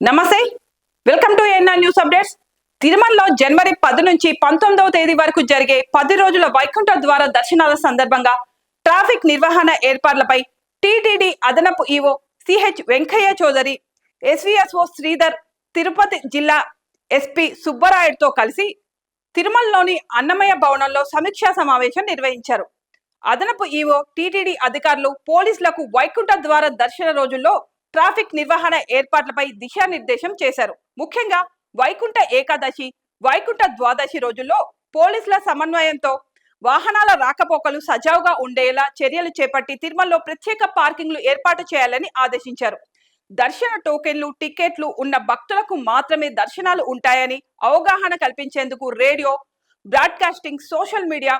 నమస్తే. Welcome to NR news updates తిరుమలలో జనవరి పది నుంచి పంతొమ్మిదవ తేదీ వరకు జరిగే పది రోజుల వైకుంఠ ద్వార దర్శనాల సందర్భంగా ట్రాఫిక్ నిర్వహణ ఏర్పాట్లపై టిటిడి అదనపు EO CH Venkaiah Chowdary SVSO Sridhar Tirupati జిల్లా ఎస్పి సుబ్బరాయుడుతో కలిసి తిరుమలలోని అన్నమయ్య భవనంలో సమీక్షా సమావేశం నిర్వహించారు. అదనపు ఈవో టిటిడి అధికారులు పోలీసులకు వైకుంఠ ద్వార దర్శన రోజుల్లో ట్రాఫిక్ నిర్వహణ ఏర్పాట్లపై దిశానిర్దేశం చేశారు. ముఖ్యంగా వైకుంఠ ఏకాదశి వైకుంఠ ద్వాదశి రోజుల్లో పోలీసుల సమన్వయంతో వాహనాల రాకపోకలు సజావుగా ఉండేలా చర్యలు చేపట్టి తిరుమలలో ప్రత్యేక పార్కింగ్లు ఏర్పాటు చేయాలని ఆదేశించారు. దర్శన టోకెన్లు టికెట్లు ఉన్న భక్తులకు మాత్రమే దర్శనాలు ఉంటాయని అవగాహన కల్పించేందుకు radio broadcasting social media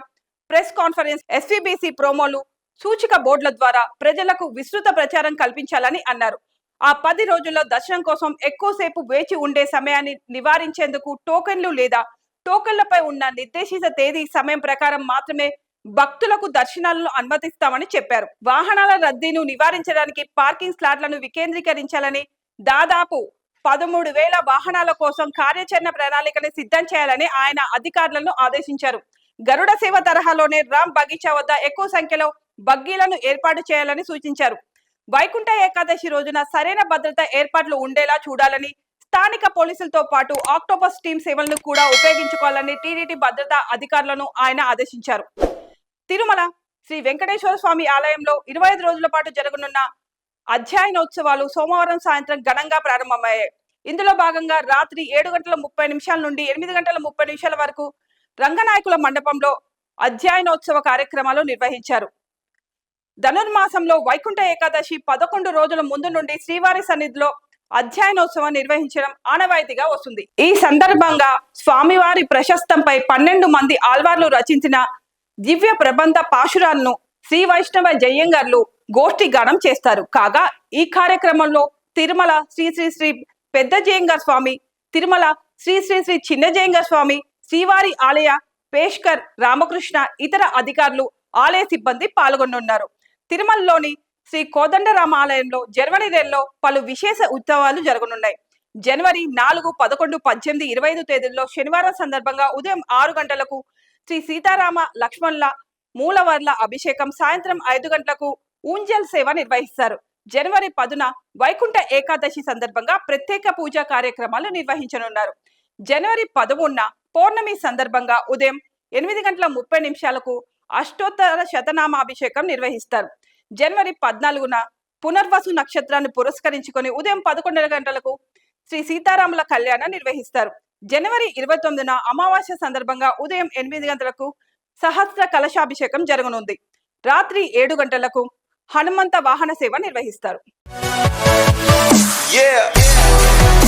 press conference SVBC ప్రోమోలు సూచిక బోర్డుల ద్వారా ప్రజలకు విస్తృత ప్రచారం కల్పించాలని అన్నారు. ఆ పది రోజుల్లో దర్శనం కోసం ఎక్కువసేపు వేచి ఉండే సమయాన్ని నివారించేందుకు టోకెన్లు లేదా టోకెన్లపై ఉన్న నిర్దేశిత తేదీ సమయం ప్రకారం మాత్రమే భక్తులకు దర్శనాలను అనుమతిస్తామని చెప్పారు. వాహనాల రద్దీను నివారించడానికి పార్కింగ్ స్లాట్లను వికేంద్రీకరించాలని దాదాపు పదమూడు వేల వాహనాల కోసం కార్యాచరణ ప్రణాళికని సిద్ధం చేయాలని ఆయన అధికారులను ఆదేశించారు. గరుడ సేవ తరహాలోనే రామ్ బగీచా వద్ద ఎక్కువ సంఖ్యలో బగ్గీలను ఏర్పాటు చేయాలని సూచించారు. వైకుంఠ ఏకాదశి రోజున సరైన భద్రత ఏర్పాట్లు ఉండేలా చూడాలని స్థానిక పోలీసులతో పాటు ఆక్టోపస్ టీం సేవలను కూడా ఉపయోగించుకోవాలని టీడీటీ భద్రతా అధికారులను ఆయన ఆదేశించారు. తిరుమల శ్రీ వెంకటేశ్వర స్వామి ఆలయంలో ఇరవై ఐదు రోజుల పాటు జరగనున్న అధ్యయనోత్సవాలు సోమవారం సాయంత్రం ఘనంగా ప్రారంభమయ్యాయి. ఇందులో భాగంగా రాత్రి ఏడు గంటల ముప్పై నిమిషాల నుండి ఎనిమిది గంటల ముప్పై నిమిషాల వరకు రంగనాయకుల మండపంలో అధ్యయనోత్సవ కార్యక్రమాలు నిర్వహించారు. ధనుర్మాసంలో వైకుంఠ ఏకాదశి పదకొండు రోజుల ముందు నుండి శ్రీవారి సన్నిధిలో అధ్యయనోత్సవం నిర్వహించడం ఆనవాయితీగా వస్తుంది. ఈ సందర్భంగా స్వామివారి ప్రశస్తంపై పన్నెండు మంది ఆల్వార్లు రచించిన దివ్య ప్రబంధ పాశురాలను శ్రీ వైష్ణవ జయ్యంగర్లు గోష్ఠి గానం చేస్తారు. కాగా ఈ కార్యక్రమంలో తిరుమల శ్రీ శ్రీ శ్రీ పెద్ద జయంగర్ స్వామి తిరుమల శ్రీ శ్రీ శ్రీ చిన్న జయంగర్ స్వామి శ్రీవారి ఆలయ పేష్కర్ రామకృష్ణ ఇతర అధికారులు ఆలయ సిబ్బంది పాల్గొనున్నారు. తిరుమలలోని శ్రీ కోదండరామ ఆలయంలో జనవరి నెలలో పలు విశేష ఉత్సవాలు జరగనున్నాయి. జనవరి నాలుగు పదకొండు పద్దెనిమిది ఇరవై ఐదు తేదీల్లో శనివారం సందర్భంగా ఉదయం ఆరు గంటలకు శ్రీ సీతారామ లక్ష్మణుల మూలవర్ల అభిషేకం సాయంత్రం ఐదు గంటలకు ఊంజల్ సేవ నిర్వహిస్తారు. జనవరి పదున వైకుంఠ ఏకాదశి సందర్భంగా ప్రత్యేక పూజా కార్యక్రమాలు నిర్వహించనున్నారు. జనవరి పదమూడున పౌర్ణమి సందర్భంగా ఉదయం ఎనిమిది గంటల ముప్పై నిమిషాలకు అష్టోత్తర శతనామాభిషేకం నిర్వహిస్తారు. జనవరి పద్నాలుగున పునర్వసు నక్షత్రాన్ని పురస్కరించుకొని ఉదయం పదకొండు గంటలకు శ్రీ సీతారాముల కళ్యాణం నిర్వహిస్తారు. జనవరి ఇరవై తొమ్మిదిన అమావాస్య సందర్భంగా ఉదయం ఎనిమిది గంటలకు సహస్ర కలశాభిషేకం జరగనుంది. రాత్రి ఏడు గంటలకు హనుమంత వాహన సేవ నిర్వహిస్తారు. Yeah.